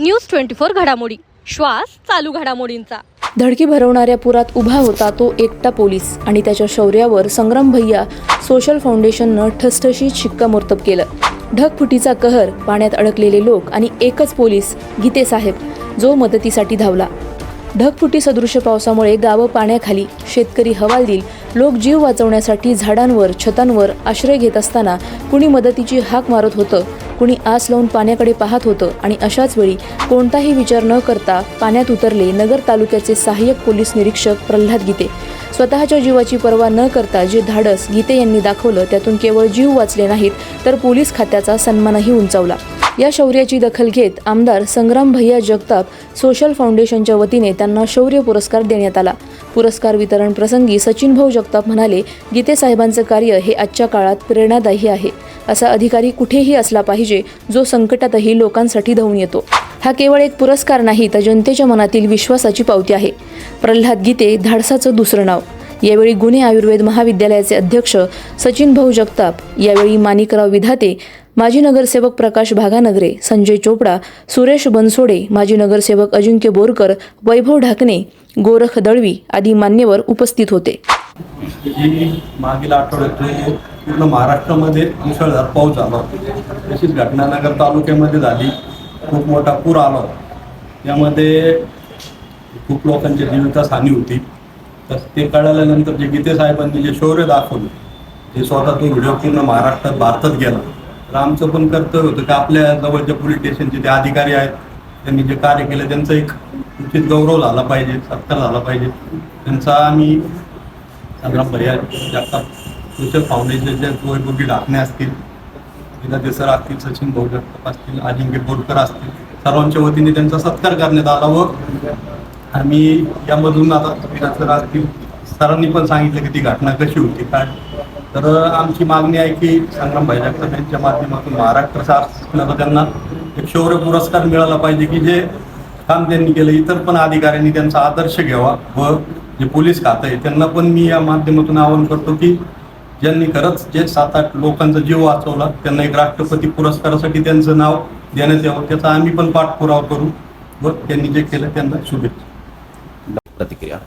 News twenty four घडामोडी. श्वास चालू घडामोडींचा. धडकी भरवणाऱ्या पुरात उभा होता तो एकटा पोलीस आणि त्याच्या शौर्यावर संग्राम भैया सोशल फाउंडेशननं ठसठशीत शिक्कामोर्तब केलं. ढगफुटीचा कहर पाण्यात अडकलेले लोक आणि एकच पोलीस गीते साहेब जो मदतीसाठी धावला. ढगफुटी सदृश पावसामुळे गावं पाण्याखाली शेतकरी हवालदिल लोक जीव वाचवण्यासाठी झाडांवर छतांवर आश्रय घेत असताना कुणी मदतीची हाक मारत होतं कुणी आस लावून पाण्याकडे पाहत होतं आणि अशाच वेळी कोणताही विचार न करता पाण्यात उतरले नगर तालुक्याचे सहाय्यक पोलीस निरीक्षक प्रल्हाद गीते. स्वतःच्या जीवाची पर्वा न करता जे धाडस गीते यांनी दाखवलं त्यातून केवळ जीव वाचले नाहीत तर पोलीस खात्याचा सन्मानही उंचावला. या शौर्याची दखल घेत आमदार संग्राम भैया जगताप सोशल फाउंडेशनच्या वतीने त्यांना शौर्य पुरस्कार देण्यात आला. पुरस्कार वितरण प्रसंगी सचिन भाऊ जगताप म्हणाले गीते साहेबांचं कार्य हे आजच्या काळात प्रेरणादायी आहे. असा अधिकारी कुठेही असला पाहिजे जो संकटातही लोकांसाठी धावून येतो. हा केवळ एक पुरस्कार नाही तर जनतेच्या मनातील विश्वासाची पावती आहे. प्रल्हाद गीते धाडसाचं दुसरं नाव. यावेळी गुन्हे आयुर्वेद महाविद्यालयाचे अध्यक्ष सचिन भाऊ जगताप यावेळी माणिकराव विधाते माजी नगरसेवक प्रकाश भागानगरे संजय चोपडा सुरेश बनसोडे माजी नगरसेवक अजिंक्य बोरकर वैभव ढाकणे गोरख दळवी आदी मान्यवर उपस्थित होते. मागील आठवड्यात पूर्ण महाराष्ट्रामध्ये मुसळधार पाऊस झाला होता. तशीच घटना नगर तालुक्यामध्ये झाली. खूप मोठा पूर आला होता. यामध्ये खूप लोकांची जीवितास हानी होती. तर ते कळाल्यानंतर जे गीते साहेबांनी जे शौर्य दाखवलं ते स्वतः तो व्हिडिओ पूर्ण महाराष्ट्रात भारतात गेला. तर आमचं पण कर्तव्य होतं की आपल्या जवळच्या पोलीस स्टेशनचे जे अधिकारी आहेत त्यांनी जे कार्य केलं त्यांचा एक उचित गौरव झाला पाहिजे सत्कार झाला पाहिजे. त्यांचा आम्ही सगळा पर्याय जगताप सोशल फाउंडेशनचे वैभवी ढाकणे असतील विना सर असतील सचिन भाऊ जगताप असतील अजिंक्य बोरकर असतील सर्वांच्या वतीने त्यांचा सत्कार करण्यात आला व आम्ही यामधून आता सर असतील सरांनी पण सांगितलं की ती घटना कशी होती काय तर आमची मागणी आहे की संग्राम भाई जगताप यांच्या माध्यमातून महाराष्ट्र शासनाला त्यांना एक शौर्य पुरस्कार मिळाला पाहिजे की जे काम त्यांनी केलं इतर पण अधिकाऱ्यांनी त्यांचा आदर्श घ्यावा व जे पोलीस खातं आहे त्यांना पण मी या माध्यमातून आवाहन करतो की ज्यांनी खरंच जे सात आठ लोकांचा जीव वाचवला त्यांना एक राष्ट्रपती पुरस्कारासाठी त्यांचं नाव देण्यात यावं त्याचा आम्ही पण पाठपुरावा करू व त्यांनी जे केलं त्यांना शुभेच्छा. प्रतिक्रिया.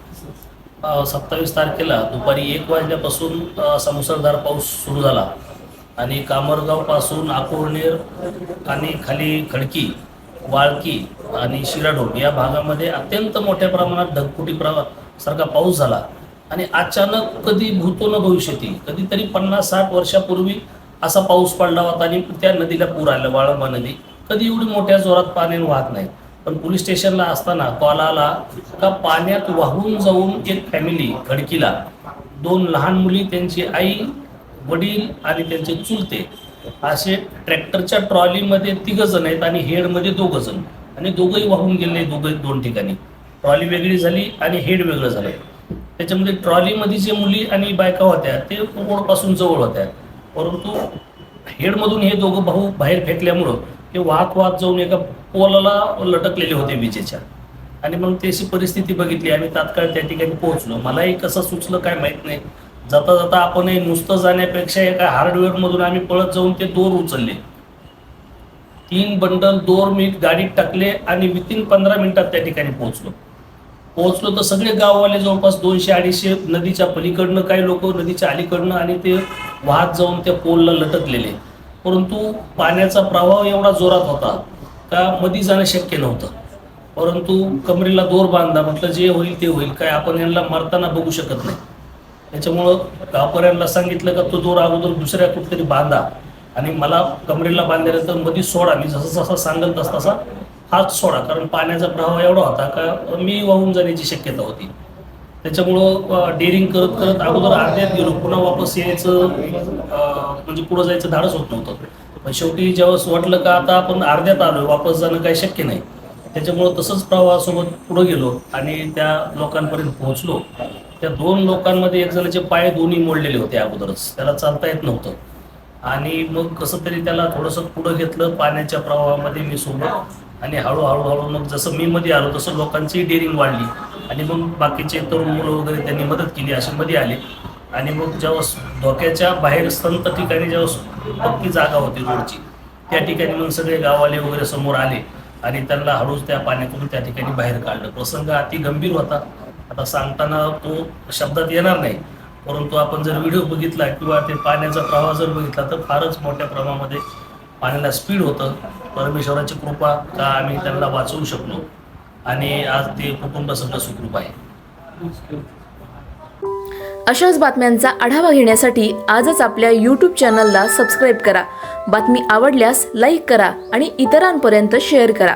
सत्तावीस तारखेला दुपारी एक वाजल्यापासून अ, असा मुसळधार पाऊस सुरू झाला. आणि कामरगावपासून आकुर्णेर आणि खाली खडकी वाळकी आणि शिराढोण या भागामध्ये अत्यंत मोठ्या प्रमाणात ढगफुटी प्र सारखा पाऊस झाला. आणि अचानक कधी भूतो न भविष्यती कधीतरी पन्नास साठ वर्षापूर्वी असा पाऊस पडला होता आणि त्या नदीला पूर आला वाळंबा नदी. कधी एवढी मोठ्या जोरात पाणी वाहत नाही पण पोलीस स्टेशनला असताना कॉल आला का पाण्यात वाहून जाऊन एक फॅमिली खडकीला दोन लहान मुली त्यांची आई वडील आणि त्यांचे चुलते असे ट्रॅक्टरच्या ट्रॉलीमध्ये तिघ जण आहेत आणि हेडमध्ये दोघं जण. आणि दोघंही वाहून गेले दोघं दोन ठिकाणी. ट्रॉली वेगळी झाली आणि हेड वेगळं झालं. त्याच्यामध्ये ट्रॉलीमध्ये जे मुली आणि बायका होत्या ते रोडपासून जवळ होत्या. परंतु हेडमधून हे दोघं भाऊ बाहेर फेकल्यामुळं ते वाहत वाहत जाऊन एका पोलाला लटकलेले होते विजेच्या. आणि मग त्याची परिस्थिती बघितली. आम्ही तात्काळ त्या ठिकाणी पोहोचलो. मलाही कसं सुचलं काय माहीत नाही. जाता जाता आपणही नुसतं जाण्यापेक्षा एका हार्डवेअरमधून आम्ही पळत जाऊन ते दोर उचलले. तीन बंडल दोर मी गाडीत टाकले आणि विथिन पंधरा मिनिटात त्या ठिकाणी पोहोचलो. पोहोचलो तर सगळे गाववाले जवळपास दोनशे अडीचशे नदीच्या पलीकडनं काही लोक नदीच्या अलीकडनं आणि ते वाहत जाऊन त्या पोलला लटकलेले. परंतु पाण्याचा प्रवाह एवढा जोरात होता का मधी जाणं शक्य नव्हतं. परंतु कमरेला दोर बांधा म्हटलं जे होईल ते होईल काय आपण यांना मरताना बघू शकत नाही. त्याच्यामुळं गावकऱ्यांना सांगितलं का तो दोर अगोदर दुसऱ्या कुठेतरी बांधा आणि मला कमरेला बांधल्यानंतरमध्ये सोडा. मी जसं जसं सांगल तस तसा हात सोडा कारण पाण्याचा प्रवाह एवढा होता का मी वाहून जाण्याची शक्यता होती. त्याच्यामुळं डेअरिंग करत करत अगोदर अर्ध्यात गेलो. पुन्हा वापस यायचं म्हणजे पुढं जायचं धाडच होत नव्हतं. पण शेवटी जेव्हा वाटलं का आता आपण अर्ध्यात आलोय वापस जाणं काही शक्य नाही. त्याच्यामुळं तसंच प्रवाहासोबत पुढं गेलो आणि त्या लोकांपर्यंत पोहोचलो. त्या दोन लोकांमध्ये एक जणाचे पाय दोन्ही मोडलेले होते अगोदरच. त्याला चालता येत नव्हतं. आणि मग कसं तरी त्याला थोडंसं पुढं घेतलं. पाण्याच्या प्रवाहामध्ये मी सोबत आणि हळूहळू हळू मग जसं मी मध्ये आलो तसं लोकांची डेअरिंग वाढली. आणि मग बाकीचे तरुण मुलं वगैरे त्यांनी मदत केली असे मध्ये आले. आणि मग जेव्हा धोक्याच्या बाहेर संत ठिकाणी जेव्हा पक्की जागा होती रोडची त्या ठिकाणी मग सगळे गाववाले वगैरे समोर आले. आणि त्यांना हळूच त्या पाण्यातून त्या ठिकाणी बाहेर काढलं. प्रसंग अति गंभीर होता. आता सांगताना तो शब्दात येणार नाही. परंतु आपण जर व्हिडिओ बघितला किंवा ते पाण्याचा प्रवाह जर बघितला तर फारच मोठ्या प्रमाणामध्ये पाण्याला स्पीड होतं. परमेश्वराची कृपा का आम्ही त्यांना वाचवू शकलो? आणि आज ते कुटुंब सगळं सुखरूप आहे. अशाच बातम्यांचा आढावा घेण्यासाठी आजच आपल्या यूट्यूब चॅनलला सबस्क्राईब करा. बातमी आवडल्यास लाईक करा आणि इतरांपर्यंत शेअर करा.